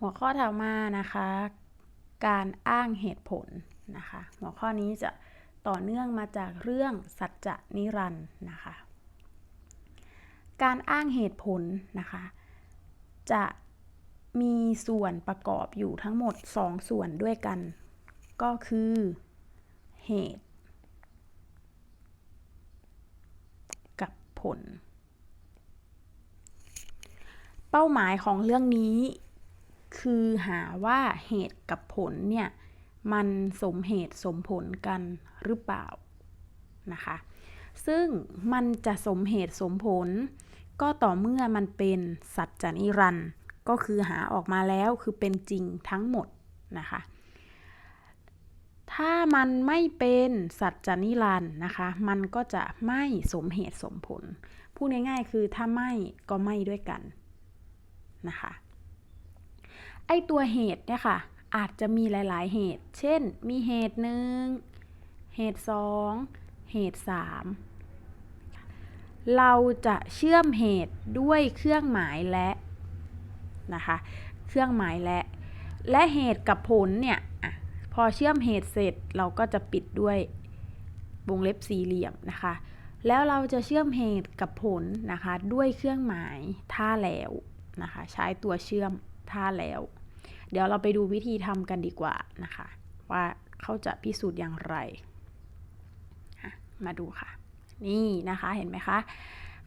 หัวข้อถัดมานะคะ การอ้างเหตุผลนะคะ หัวข้อนี้จะต่อเนื่องมาจากเรื่องสัจจะนิรันด์นะคะ การอ้างเหตุผลนะคะ จะมีส่วนประกอบอยู่ทั้งหมด 2 ส่วนด้วยกัน ก็คือเหตุ กับผล เป้าหมายของเรื่องนี้ คือหาว่าเหตุกับผลเนี่ย มันสมเหตุสมผลกันหรือเปล่านะคะ ซึ่งมันจะสมเหตุสมผล ก็ต่อเมื่อมันเป็นสัจจนิรันด์ก็คือหาออกมาแล้วคือเป็นจริงทั้งหมดนะคะถ้ามันไม่เป็นสัจจนิรันด์นะคะ มันก็จะไม่สมเหตุสมผล พูดง่ายๆ คือถ้าไม่ก็ไม่ด้วยกัน นะคะไอตัวเหตุเนี่ยค่ะ อาจจะมีหลาย ๆ เหตุ เช่น มีเหตุหนึ่งเหตุสองเหตุสามเราจะเชื่อมเหตุด้วยเครื่องหมายและนะคะ เครื่องหมายและ และเหตุกับผลเนี่ยอพอเชื่อมเหตุเสร็จเราก็จะปิดด้วยวงเล็บสี่เหลี่ยมนะคะ แล้วเราจะเชื่อมเหตุกับผลนะคะ ด้วยเครื่องหมายท่าแล้ว นะคะ ใช้ตัวเชื่อมท่าแล้ว เดี๋ยวเราไปดูวิธีทำกันดีกว่านะคะ ว่าเขาจะพิสูจน์อย่างไร มาดูค่ะ นี่นะคะเห็นไหมคะ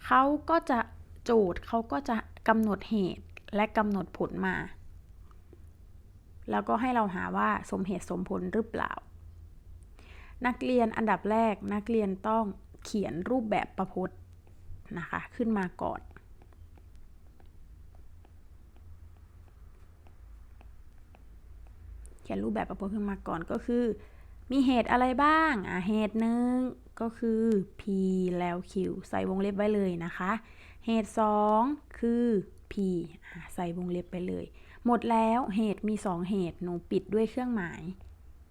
เขาก็จะโจทย์เขาก็จะกำหนดเหตุและกำหนดผลมา แล้วก็ให้เราหาว่าสมเหตุสมผลหรือเปล่า นักเรียนอันดับแรกนักเรียนต้องเขียนรูปแบบประพจน์นะคะ ขึ้นมาก่อน ขียนรูปแบบประพจน์ขึ้นมาก่อนก็คือ มีเหตุอะไรบ้าง อะเหตุหนึ่งก็คือ p แล้ว q ใส่วงเล็บไว้เลยนะคะ เหตุ 2 คือ p ใส่วงเล็บไปเลย หมดแล้วเหตุมี 2 เหตุหนูปิดด้วยเครื่องหมาย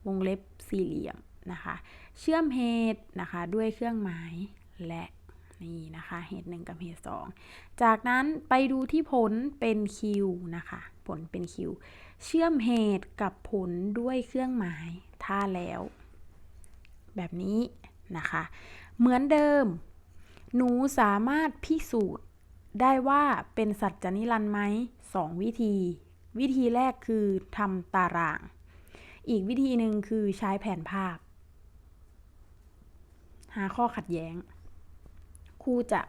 วงเล็บสี่เหลี่ยมนะคะ เชื่อมเหตุนะคะด้วยเครื่องหมายและ นี่นะคะ เหตุ1กับเหตุ2จากนั้นไปดูที่ผลเป็น q นะคะ ผลเป็น q เชื่อมเหตุกับผลด้วยเครื่องหมายท่าแล้ว แบบนี้นะคะ เหมือนเดิม หนูสามารถพิสูจน์ได้ว่าเป็นสัจจนิรันดร์ไหมสองวิธี วิธีแรกคือทำตาราง อีกวิธีหนึ่งคือใช้แผนภาพ หาข้อขัดแย้ง ครูจะ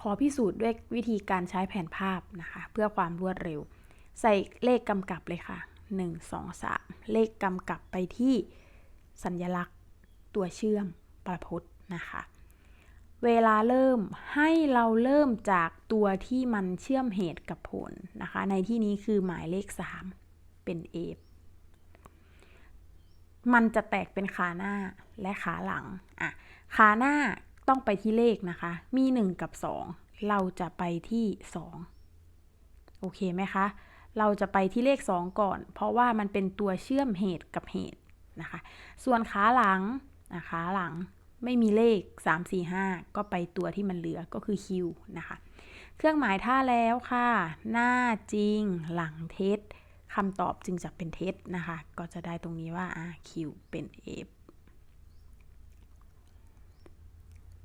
ขอพิสูจน์ด้วยวิธีการใช้แผนภาพนะคะ เพื่อความรวดเร็ว ใส่เลขกำกับเลยค่ะ 1 2 3 เลขกำกับไปที่สัญลักษณ์ตัวเชื่อมประพจน์นะคะ เวลาเริ่มให้เราเริ่มจากตัวที่มันเชื่อมเหตุกับผลนะคะ ในที่นี้คือหมายเลข 3 เป็น A มันจะแตกเป็นขาหน้าและขาหลังอะขาหน้า ต้องไปที่เลขนะคะ มี 1 กับ 2 เราจะไปที่ 2 โอเคไหมคะ เราจะไปที่เลข 2 ก่อน เพราะว่ามันเป็นตัวเชื่อมเหตุกับเหตุนะคะ ส่วนขาหลังนะขาหลังไม่มีเลข 3 4 5 ก็ไปตัวที่มันเหลือก็คือ Q นะคะ เครื่องหมายท่าแล้วค่ะ หน้าจริง หลังเท็จคำตอบจึงจะเป็นเท็จนะคะ ก็จะได้ตรงนี้ว่า Q เป็น F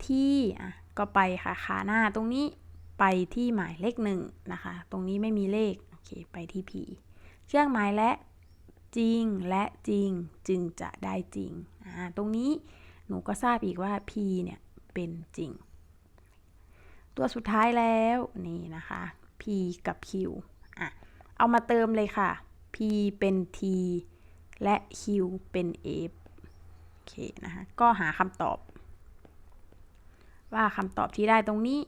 ที่อะก็ไปค่ะขาหน้าตรงนี้ไปที่หมายเลขหนึ่งนะคะ ตรงนี้ไม่มีเลขโอเคไปที่ P เครื่องหมายและจริงและจริงจึงจะได้จริงอ่าตรงนี้หนูก็ทราบอีกว่า p เนี่ยเป็นจริง ตัวสุดท้ายแล้วนี่นะคะ p กับ q อะเอามาเติมเลยค่ะ p เป็น t และ q เป็น f โอเคนะคะก็หาคำตอบ ว่าคำตอบที่ได้ตรงนี้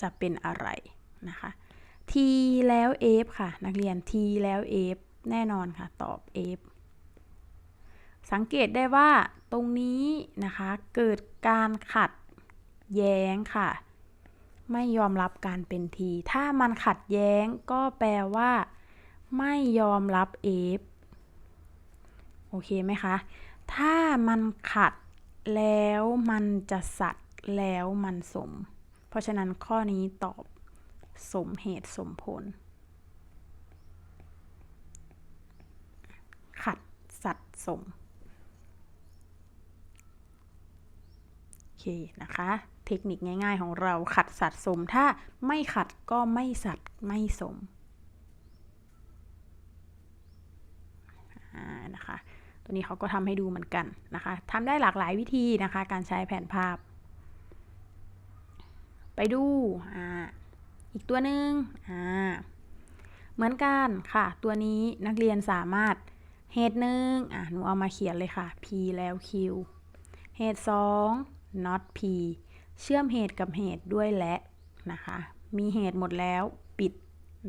จะเป็นอะไรนะคะ t แล้ว f ค่ะ นักเรียน t แล้ว f แน่นอนค่ะ ตอบ f สังเกตได้ว่าตรงนี้นะคะ เกิดการขัดแย้งค่ะ ไม่ยอมรับการเป็นทีถ้ามันขัดแย้งก็แปลว่า ไม่ยอมรับเอฟโอเคไหมคะ ถ้ามันขัดแล้วมันจะสัตว แล้วมันสม เพราะฉะนั้นข้อนี้ตอบสมเหตุสมผลสัตว์สม โอเคนะคะ เทคนิคง่ายๆของเราขัดสัตว์สม ถ้าไม่ขัดก็ไม่สัตว์ไม่สมนะคะ ตัวนี้เขาก็ทำให้ดูเหมือนกันนะคะทำได้หลากหลายวิธีนะคะ การใช้แผนภาพ ไปดูอ่าอีกตัวหนึ่งอ่าเหมือนกันค่ะ ตัวนี้นักเรียนสามารถเหตุหนึ่งอะหนูเอามาเขียนเลยค่ะ p แล้ว q เหตุสอง not p เชื่อมเหตุกับเหตุด้วยและนะคะ มีเหตุหมดแล้วปิด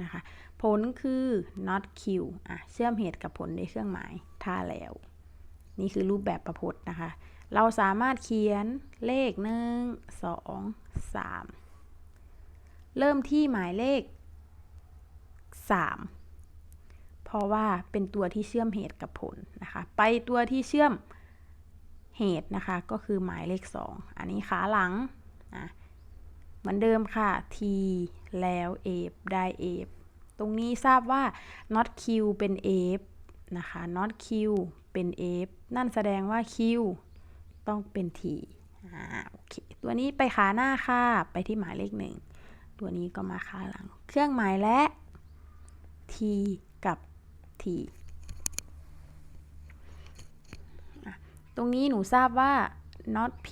นะคะ ผลคือ not q อะเชื่อมเหตุกับผลในเครื่องหมายถ้าแล้ว นี่คือรูปแบบประพจน์นะคะ เราสามารถเขียนเลขหนึ่งสองสามเริ่มที่หมายเลข 3 เพราะว่าเป็นตัวที่เชื่อมเหตุกับผลนะคะ ไปตัวที่เชื่อมเหตุนะคะ ก็คือหมายเลข 2 อันนี้ขาหลังอะเหมือนเดิมค่ะ t แล้ว f ได้ f ตรงนี้ทราบว่า not q เป็น f นะคะ not q เป็น f นั่นแสดงว่า q ต้องเป็น t อ่าโอเคตัวนี้ไปขาหน้าค่ะ ไปที่หมายเลขหนึ่งตัวนี้ก็มาขาหลัง เครื่องหมายและ t กับ t ตรงนี้หนูทราบว่า not p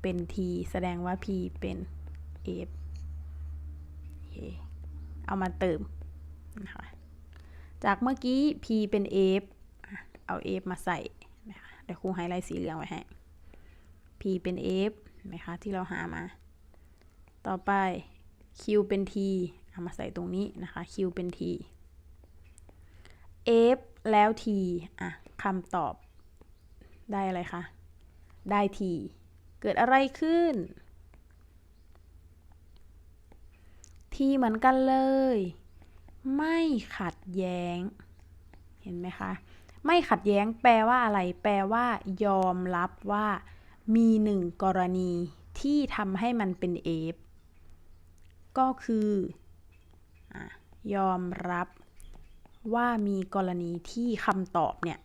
เป็น t แสดงว่า p เป็น f เอามาเติมนะคะจากเมื่อกี้ p เป็น f เอา f มาใส่นะคะเดี๋ยวครูไฮไลท์สีเหลืองไว้ให้ p เป็น f ไหมคะที่เราหามา ต่อไป q เป็น t เอามาใส่ตรงนี้นะคะ q เป็น t f แล้ว t อะคำตอบได้อะไรคะ ได้ t เกิดอะไรขึ้น t เหมือนกันเลย ไม่ขัดแย้ง เห็นไหมคะ ไม่ขัดแย้งแปลว่าอะไร แปลว่ายอมรับว่า มีหนึ่งกรณีที่ทำให้มันเป็น f ก็คือยอมรับว่ามีกรณีที่คำตอบเนี่ย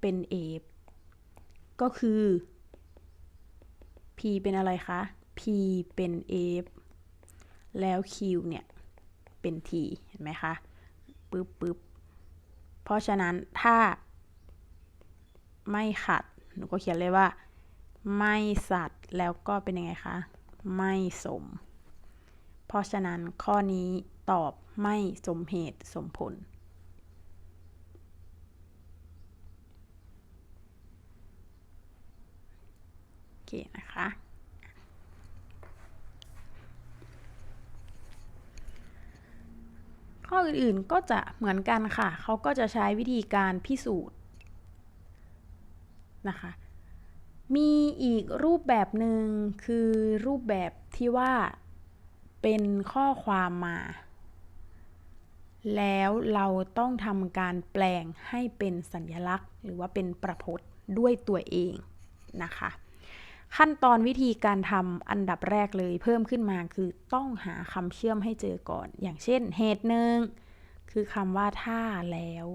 เป็น f ก็คือ p เป็นอะไรคะ p เป็น f แล้ว q เนี่ย เป็น t เห็นไหมคะปึ๊บปึ๊บเพราะฉะนั้นถ้า ไม่ขัด หนูก็เขียนเลยว่า ไม่สัตว์แล้วก็เป็นยังไงคะ ไม่สม เพราะฉะนั้นข้อนี้ตอบไม่สมเหตุสมผล โอเคนะคะข้ออื่นๆก็จะเหมือนกันค่ะ เขาก็จะใช้วิธีการพิสูจน์ นะคะ มีอีกรูปแบบหนึ่งคือรูปแบบที่ว่าเป็นข้อความมา แล้วเราต้องทำการแปลงให้เป็นสัญลักษณ์ หรือว่าเป็นประพจน์ด้วยตัวเองนะคะ ขั้นตอนวิธีการทำอันดับแรกเลยเพิ่มขึ้นมาคือต้องหาคำเชื่อมให้เจอก่อน อย่างเช่นเหตุหนึ่งคือคำว่าถ้าแล้ว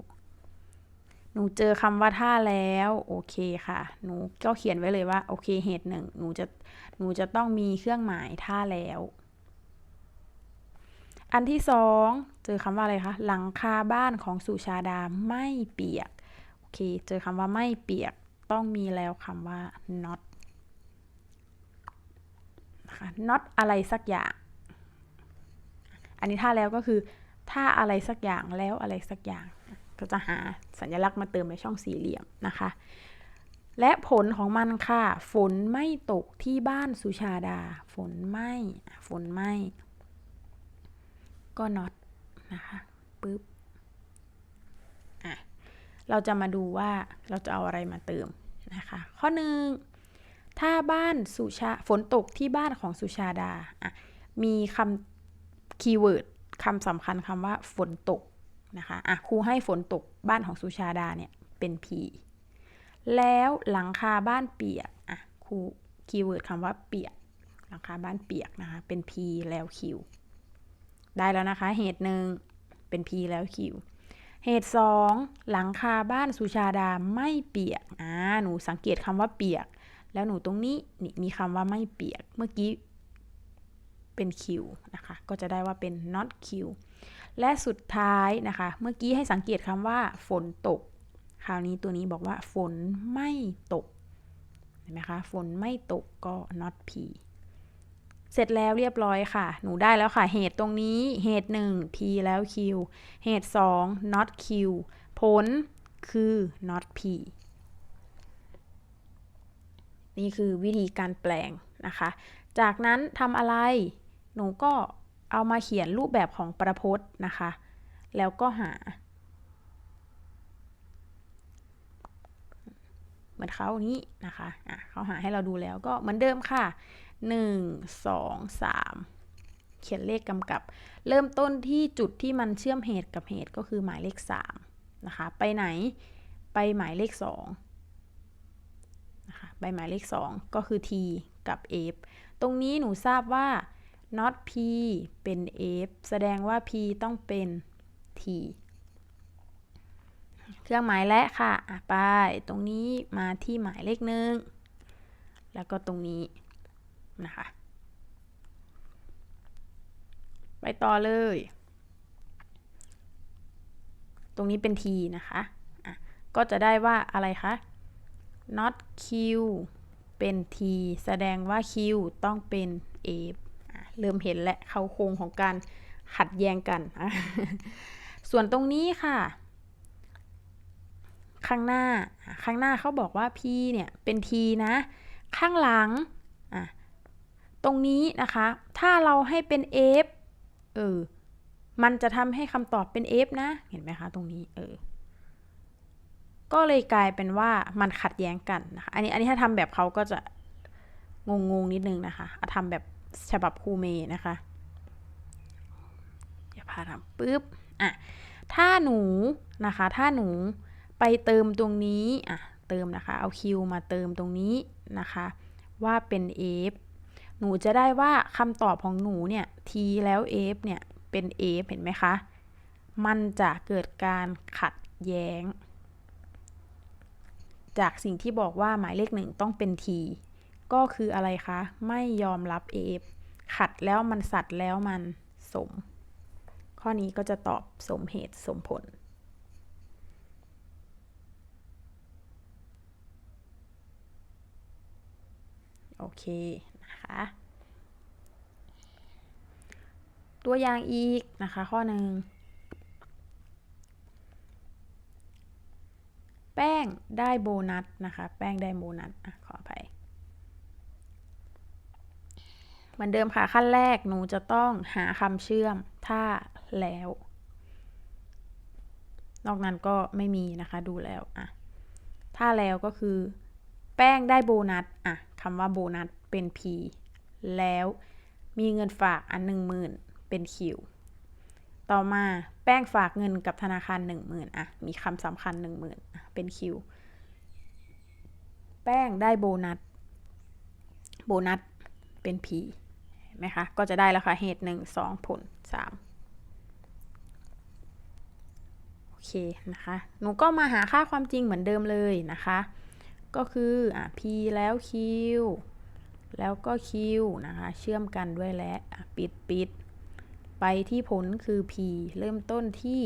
หนูเจอคำว่าถ้าแล้วโอเคค่ะ หนูก็เขียนไว้เลยว่าโอเคเหตุหนึ่งหนูจะหนูจะต้องมีเครื่องหมายถ้าแล้ว อันที่สองเจอคำว่าอะไรคะหลังคาบ้านของสุชาดาไม่เปียกโอเค เจอคำว่าไม่เปียกต้องมีแล้วคำว่า not นะคะ not อะไรสักอย่าง อันนี้ถ้าแล้วก็คือ ถ้าอะไรสักอย่างแล้วอะไรสักอย่าง ก็จะหาสัญลักษณ์มาเติมในช่องสี่เหลี่ยมนะคะ และผลของมันค่ะ ฝนไม่ตกที่บ้านสุชาดา ฝนไม่ฝนไม่ ก็ not นะคะปึ๊บอะเราจะมาดูว่าเราจะเอาอะไรมาเติมนะคะ ข้อหนึ่งถ้าบ้านสุชาฝนตกที่บ้านของสุชาดาอะมีคำคีย์เวิร์ดคำสำคัญคำว่าฝนตก นะคะอะครูให้ฝนตกบ้านของสุชาดาเนี่ยเป็น P แล้วหลังคาบ้านเปียกอะครูคีย์เวิร์ดคำว่าเปียกหลังคาบ้านเปียกนะคะเป็น P แล้ว Q ได้แล้วนะคะ เหตุหนึ่งเป็น P แล้ว Q เหตุสองหลังคาบ้านสุชาดาไม่เปียกอ่าหนูสังเกตคำว่าเปียก แล้วหนูตรงนี้นี่มีคำว่าไม่เปียก เมื่อกี้เป็นคิวนะคะ ก็จะได้ว่าเป็น not Q และสุดท้ายนะคะ เมื่อกี้ให้สังเกตคำว่า ฝนตก คราวนี้ตัวนี้บอกว่า ฝนไม่ตก เห็นไหมคะ ฝนไม่ตกก็ not P เสร็จแล้วเรียบร้อยค่ะ หนูได้แล้วค่ะ เหตุตรงนี้ เหตุ 1 P แล้ว Q เหตุ 2 not Q ผลคือ not P นี่คือวิธีการแปลงนะคะ จากนั้นทำอะไร หนูก็ เอามาเขียนรูปแบบของประพจน์นะคะ แล้วก็หา เหมือนเขานี้นะคะอะเขาหาให้เราดูแล้วก็เหมือนเดิมค่ะ 1 2 3 เขียนเลขกำกับ เริ่มต้นที่จุดที่มันเชื่อมเหตุกับเหตุก็คือหมายเลข 3 นะคะ ไปไหนไปหมายเลข 2 นะคะ ไปหมายเลข 2 ก็คือ t กับ f ตรงนี้หนูทราบว่า not p เป็น f แสดงว่า p ต้องเป็น t เครื่องหมายและค่ะไป ตรงนี้มาที่หมายเลขหนึ่ง แล้วก็ตรงนี้นะคะ ไปต่อเลย ตรงนี้เป็น t นะคะะก็จะได้ว่าอะไรคะ not q เป็น t แสดงว่า q ต้องเป็น f เริ่มเห็นและเขาโครงของการขัดแย้งกัน ส่วนตรงนี้ค่ะ ข้างหน้า ข้างหน้าเขาบอกว่า p เนี่ยเป็น t นะ ข้างหลัง ตรงนี้นะคะ ถ้าเราให้เป็น f เออ มันจะทำให้คำตอบเป็น f นะ เห็นไหมคะ ตรงนี้ เออ ก็เลยกลายเป็นว่ามันขัดแย้งกันนะคะ อันนี้ อันนี้ถ้าทำแบบเขาก็จะงงงนิดนึงนะคะทำแบบ ฉบับครูเมนะคะอย่าพาทำปุ๊บอะถ้าหนูนะคะ ถ้าหนูไปเติมตรงนี้อะเติมนะคะ เอา Q มาเติมตรงนี้นะคะ ว่าเป็น F หนูจะได้ว่าคำตอบของหนูเนี่ย T แล้ว F เนี่ยเป็น F เห็นไหมคะ มันจะเกิดการขัดแย้ง จากสิ่งที่บอกว่าหมายเลขหนึ่งต้องเป็น T ก็คืออะไรคะ ไม่ยอมรับ AF ขัดแล้วมันสัตว์แล้วมันสม ข้อนี้ก็จะตอบสมเหตุสมผล โอเค นะคะ ตัวอย่างอีกนะคะข้อหนึ่งแป้งได้โบนัสนะคะ แป้งได้โบนัสอะขออภัย เหมือนเดิมค่ะขั้นแรกหนูจะต้องหาคำเชื่อมถ้าแล้ว นอกนั้นก็ไม่มีนะคะดูแล้วอะถ้าแล้วก็คือ แป้งได้โบนัสอะคำว่าโบนัสเป็น P แล้วมีเงินฝากอันหนึ่งหมื่นเป็น Q ต่อมาแป้งฝากเงินกับธนาคารหนึ่งหมื่นอะมีคำสำคัญหนึ่งหมื่นเป็น Q แป้งได้โบนัส โบนัสเป็น P ไหมคะ ก็จะได้แล้วค่ะ เหตุหนึ่งสองผลสามโอเคนะคะ หนูก็มาหาค่าความจริงเหมือนเดิมเลยนะคะ ก็คืออะ p แล้ว q แล้วก็ q นะคะ เชื่อมกันด้วยและปิดปิดไปที่ผลคือ p เริ่มต้นที่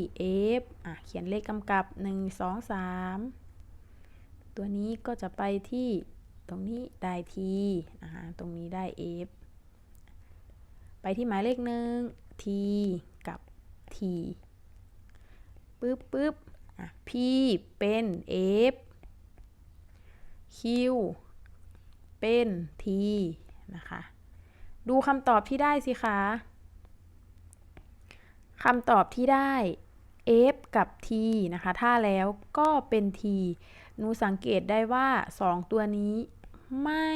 f อะ เขียนเลขกำกับ 1 2 3 ตัวนี้ก็จะไปที่ตรงนี้ได้ t นะคะ ตรงนี้ได้ f ไปที่หมายเลขหนึ่ง t กับ t ปึ๊บปึ๊บอะ p เป็น f q เป็น t นะคะ ดูคำตอบที่ได้สิคะคำตอบที่ได้ f กับ t นะคะ ถ้าแล้วก็เป็น t หนูสังเกตได้ว่า 2 ตัวนี้ไม่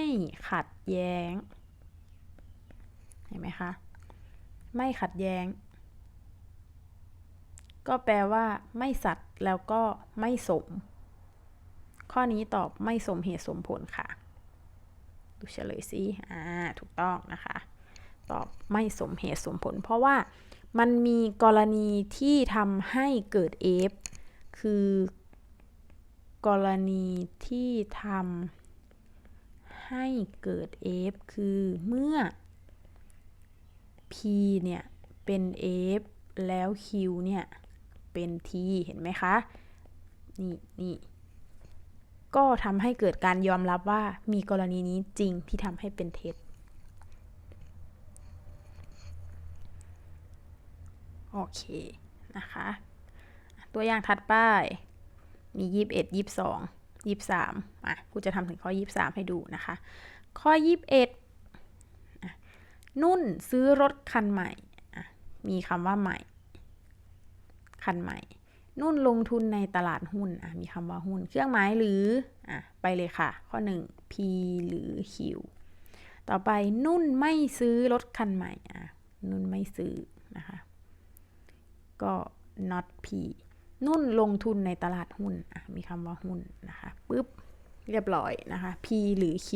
ขัดแย้ง ห็นไหมคะ ไม่ขัดแย้ง ก็แปลว่าไม่สัตว์แล้วก็ไม่สม ข้อนี้ตอบไม่สมเหตุสมผลค่ะ ดูเฉลยสิอ่าถูกต้องนะคะ ตอบไม่สมเหตุสมผล เพราะว่ามันมีกรณีที่ทำให้เกิด F คือกรณีที่ทำให้เกิด f คือเมื่อ p เนี่ย เป็น f แล้ว q เนี่ย เป็น t เห็นไหมคะ นี่นี่ก็ทำให้เกิดการยอมรับว่ามีกรณีนี้จริงที่ทำให้เป็นเท็จโอเค นะคะ ตัวอย่างถัดไป มี21 22 23อะ กูจะทำถึงข้อ23ให้ดูนะคะ ข้อ21อะ นุ่นซื้อรถคันใหม่มีคำว่าใหม่ คันใหม่ นุ่นลงทุนในตลาดหุ้นมีคำว่าหุ้น เครื่องหมายหรืออไปเลยค่ะ ข้อ 1 P หรือ Q ต่อไปนุ่นไม่ซื้อรถคันใหม่นุ่นไม่ซื้อนะคะก็ not P นุ่นลงทุนในตลาดหุ้นมีคำว่าหุ้นนะคะปุ๊บเรียบร้อยนะคะ P หรือ Q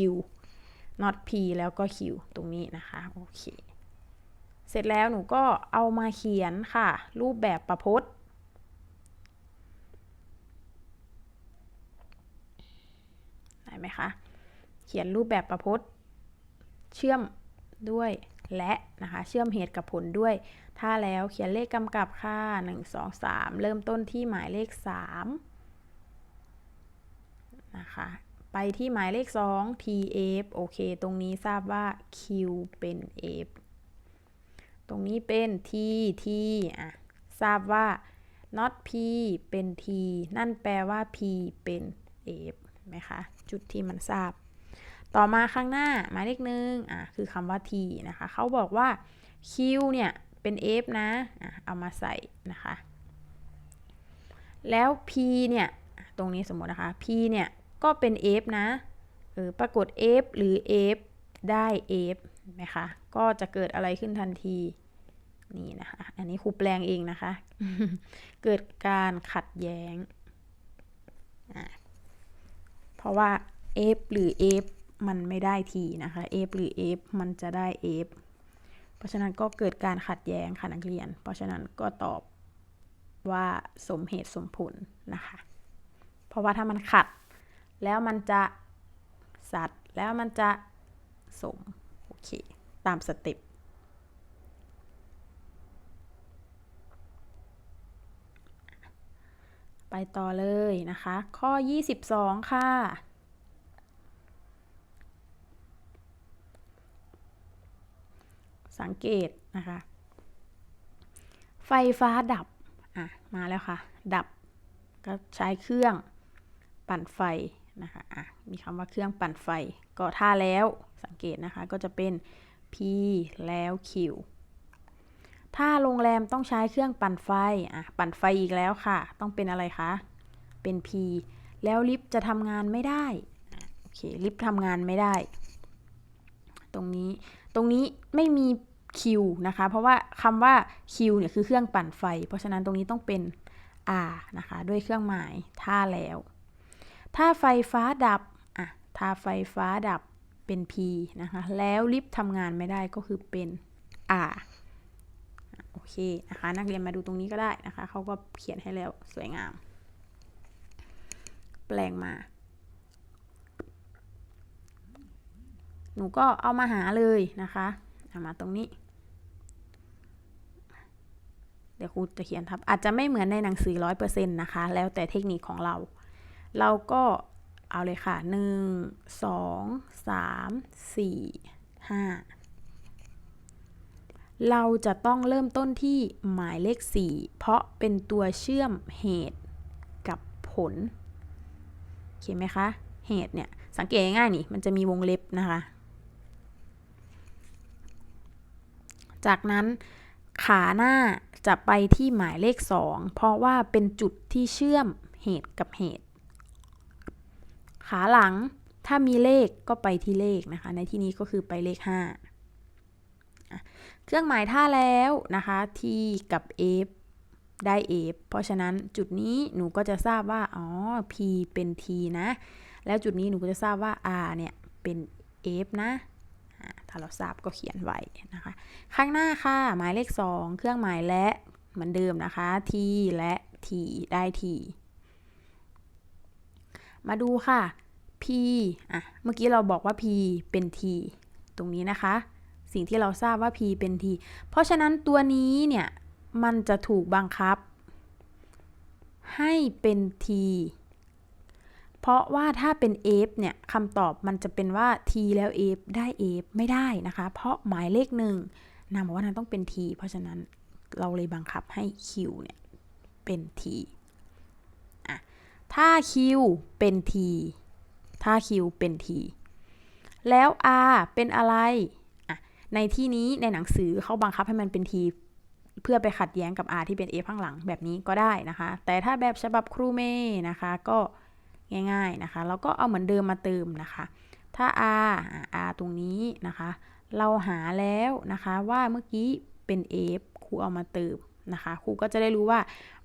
not P แล้วก็ Q ตรงนี้นะคะโอเคเสร็จแล้วหนูก็เอามาเขียนค่ะ รูปแบบประพจน์ได้ไหมคะ เขียนรูปแบบประพจน์ เชื่อมด้วยและนะคะ เชื่อมเหตุกับผลด้วย ถ้าแล้วเขียนเลขกำกับค่ะ 1 2 3 เริ่มต้นที่หมายเลข 3 นะคะ ไปที่หมายเลข 2 tf โอเค ตรงนี้ทราบว่า q เป็น f ตรงนี้เป็น t t อะ ทราบว่า not p เป็น t นั่นแปลว่า p เป็น f ไหมคะ จุดที่มันทราบ ต่อมาข้างหน้าหมายเลขหนึ่งอะ คือคำว่า t นะคะ เขาบอกว่า q เนี่ย เป็น f นะอะเอามาใส่นะคะ แล้ว p เนี่ย ตรงนี้สมมตินะคะ p เนี่ย ก็เป็น f นะเออปรากฏ f หรือ f ได้ f เห็นไหมคะ ก็จะเกิดอะไรขึ้นทันทีนี่นะคะ อันนี้ครูแปลงเองนะคะ เกิดการขัดแย้ง เพราะว่า f หรือ f มันไม่ได้ t นะคะ f หรือ f มันจะได้ f เพราะฉะนั้นก็เกิดการขัดแย้งค่ะนักเรียน เพราะฉะนั้นก็ตอบว่าสมเหตุสมผลนะคะ เพราะว่าถ้ามันขัด แล้วมันจะสัตว์แล้วมันจะสม โอเค ตามสเต็ปไปต่อเลยนะคะ ข้อ 22 ค่ะ สังเกตนะคะ ไฟฟ้าดับ อะ มาแล้วค่ะ ดับ ก็ใช้เครื่องปั่นไฟ นะคะะมีคำว่าเครื่องปั่นไฟ ก็ถ้าแล้วสังเกตนะคะก็จะเป็น P แล้ว Q ถ้าโรงแรมต้องใช้เครื่องปั่นไฟอะปั่นไฟอีกแล้วค่ะ ต้องเป็นอะไรคะ เป็น P แล้วลิฟต์จะทำงานไม่ได้โอเคลิฟต์ทำงานไม่ได้ ตรงนี้ตรงนี้ไม่มี Q นะคะ เพราะว่าคำว่า Q เนี่ยคือเครื่องปั่นไฟ เพราะฉะนั้นตรงนี้ต้องเป็น R นะคะ ด้วยเครื่องหมายถ้าแล้ว ถ้าไฟฟ้าดับอะถ้าไฟฟ้าดับเป็น P นะคะ แล้วลิฟต์ทำงานไม่ได้ก็คือเป็น R โอเคนะคะ นักเรียนมาดูตรงนี้ก็ได้นะคะ เขาก็เขียนให้แล้วสวยงาม แปลงมา หนูก็เอามาหาเลยนะคะเอามาตรงนี้ เดี๋ยวครูจะเขียนทับ อาจจะไม่เหมือนในหนังสือร้อยเปอร์เซ็นต์นะคะ แล้วแต่เทคนิคของเรา เราก็เอาเลยค่ะหนึ่งสองสามสี่ห้าเราจะต้องเริ่มต้นที่หมายเลข 4 เพราะเป็นตัวเชื่อมเหตุกับผลโอเคไหมคะ เหตุเนี่ย สังเกตง่ายๆนี่ มันจะมีวงเล็บนะคะ จากนั้นขาหน้าจะไปที่หมายเลข 2 เพราะว่าเป็นจุดที่เชื่อมเหตุกับเหตุ ขาหลังถ้ามีเลขก็ไปที่เลขนะคะ ในที่นี้ก็คือไปเลข 5 เครื่องหมายท่าแล้วนะคะ t กับ f ได้ f เพราะฉะนั้นจุดนี้หนูก็จะทราบว่า อ๋อ p เป็น t นะ แล้วจุดนี้หนูก็จะทราบว่า r เนี่ย เป็น f นะ ถ้าเราทราบก็เขียนไว้นะคะ ข้างหน้าค่ะ หมายเลข 2 เครื่องหมายและเหมือนเดิมนะคะ t และ t ได้ t มาดูค่ะ p อะ เมื่อกี้เราบอกว่า p เป็น t ตรงนี้นะคะ สิ่งที่เราทราบว่า p เป็น t เพราะฉะนั้นตัวนี้เนี่ย มันจะถูกบังคับ ให้เป็น t เพราะว่าถ้าเป็น f เนี่ยคำตอบมันจะเป็นว่า t แล้ว f ได้ f ไม่ได้นะคะ เพราะหมายเลขหนึ่งนามบอกว่านั้นต้องเป็น t เพราะฉะนั้นเราเลยบังคับให้ q เนี่ยเป็น t ถ้า q เป็น t ถ้า q เป็น t แล้ว r เป็นอะไร ในที่นี้ในหนังสือเขาบังคับให้มันเป็น t เพื่อไปขัดแย้งกับ r ที่เป็น f ข้างหลังแบบนี้ก็ได้นะคะ แต่ถ้าแบบฉบับครูเม่นะคะก็ง่ายๆนะคะ แล้วก็เอาเหมือนเดิมมาเติมนะคะ ถ้า r r ตรงนี้นะคะ เราหาแล้วนะคะว่าเมื่อกี้เป็น f ครูเอามาเติมนะคะ ครูก็จะได้รู้ว่า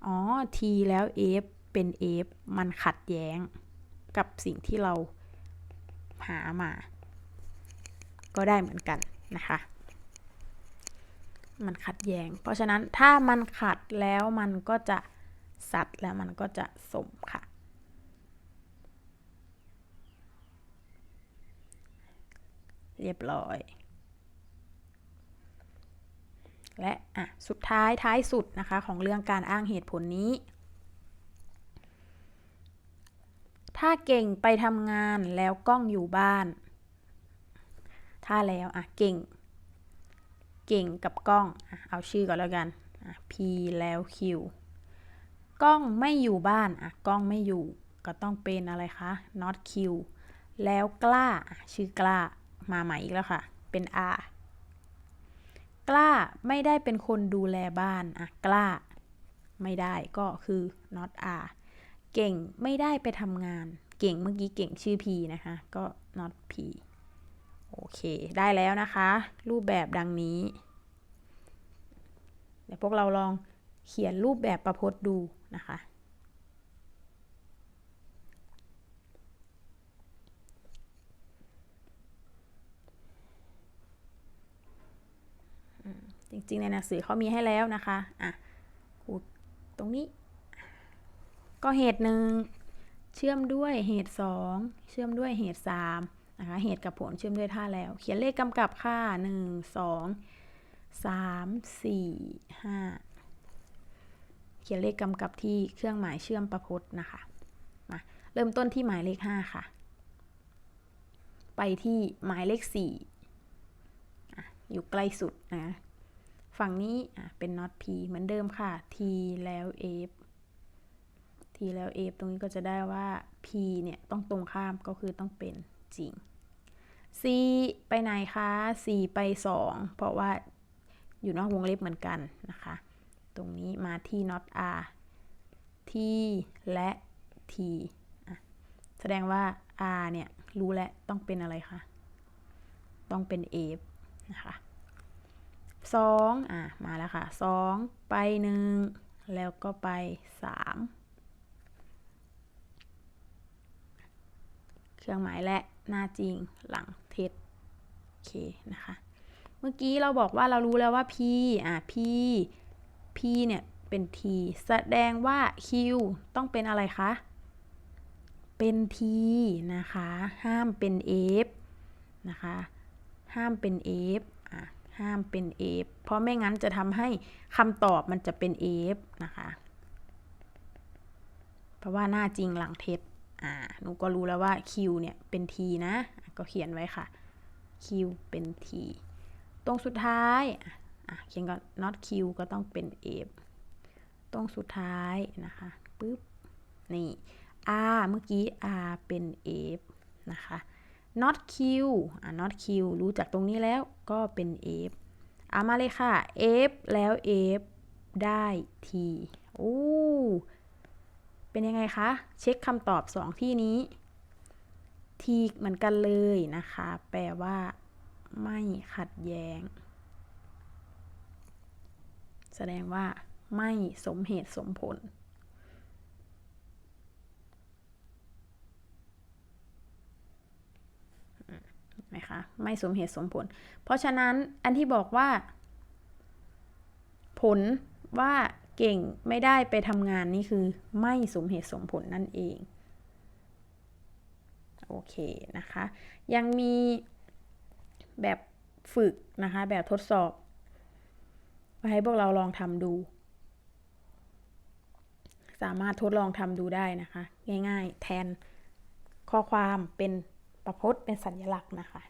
อ๋อ t แล้ว f เป็น f มันขัดแย้งกับสิ่งที่เราหามา ก็ได้เหมือนกันนะคะ มันขัดแย้ง เพราะฉะนั้นถ้ามันขัดแล้วมันก็จะสัตว์แล้วมันก็จะสมค่ะ เรียบร้อย และอะสุดท้ายท้ายสุดนะคะของเรื่องการอ้างเหตุผลนี้ ถ้าเก่งไปทำงานแล้วกล้องอยู่บ้าน ถ้าแล้วอะเก่ง เก่งกับกล้องอะเอาชื่อก่อนแล้วกันอะ P แล้ว Q กล้องไม่อยู่บ้านอะกล้องไม่อยู่ ก็ต้องเป็นอะไรคะ not Q แล้วกล้าอะชื่อกล้ามาใหม่อีกแล้วค่ะ เป็น R กล้าไม่ได้เป็นคนดูแลบ้านอะกล้า ไม่ได้ก็คือ not R เก่งไม่ได้ไปทำงาน เก่งเมื่อกี้เก่งชื่อ P นะคะ ก็ not P โอเค ได้แล้วนะคะ รูปแบบดังนี้ เดี๋ยวพวกเราลองเขียนรูปแบบประพจน์ดูนะคะ จริงๆ ในหนังสือเขามีให้แล้วนะคะ อะ ตรงนี้ ก็เหตุหนึ่งเชื่อมด้วยเหตุสองเชื่อมด้วยเหตุสามนะคะเหตุกับผลเชื่อมด้วยท่าแล้ว เขียนเลขกำกับค่าหนึ่งสองสามสี่ห้าเขียนเลขกำกับที่เครื่องหมายเชื่อมประพจน์นะคะมาเริ่มต้นที่หมายเลขห้าค่ะ ไปที่หมายเลขสี่อยู่ใกล้สุดนะ ฝั่งนี้เป็น not p เหมือนเดิมค่ะ t แล้ว f ทีแล้ว f ตรงนี้ก็จะได้ว่า p เนี่ยต้องตรงข้ามก็คือต้องเป็นจริง c ไปไหนคะ c ไป 2 เพราะว่าอยู่นอกวงเล็บเหมือนกันนะคะ ตรงนี้มาที่ not r t และ t แสดงว่า r เนี่ยรู้แล้วต้องเป็นอะไรคะ ต้องเป็น f นะคะ2อะ มาแล้วค่ะ 2 ไป 1 แล้วก็ไป 3 เครื่องหมายและหน้าจริงหลังเท็จโอเคนะคะ เมื่อกี้เราบอกว่าเรารู้แล้วว่า p อะ p p เนี่ยเป็น t แสดงว่า q ต้องเป็นอะไรคะ เป็น t นะคะ ห้ามเป็น f นะคะ ห้ามเป็น f อะ ห้ามเป็น f เพราะไม่งั้นจะทำให้คำตอบมันจะเป็น f นะคะ เพราะว่าหน้าจริงหลังเท็จ อ่าหนูก็รู้แล้วว่า q เนี่ยเป็น t นะ ก็เขียนไว้ค่ะ q เป็น t ตรงสุดท้ายอะเขียนก่อน not q ก็ต้องเป็น f ตรงสุดท้ายนะคะปึ๊บ นี่ r เมื่อกี้ r เป็น f นะคะ not q อะ not q รู้จากตรงนี้แล้วก็เป็น f เอามาเลยค่ะ f แล้ว f ได้ t โอ้ เป็นยังไงคะ เช็คคำตอบสองที่นี้ t เหมือนกันเลยนะคะ แปลว่า ไม่ขัดแย้ง แสดงว่า ไม่สมเหตุสมผล ไหมคะ ไม่สมเหตุสมผล เพราะฉะนั้นอันที่บอกว่า ผลว่า เก่งไม่ได้ไปทำงานนี่คือไม่สมเหตุสมผลนั่นเอง โอเคนะคะ ยังมีแบบฝึกนะคะ แบบทดสอบมาให้พวกเราลองทำดู สามารถทดลองทำดูได้นะคะ ง่ายๆ แทนข้อความเป็นประพจน์เป็นสัญลักษณ์นะคะ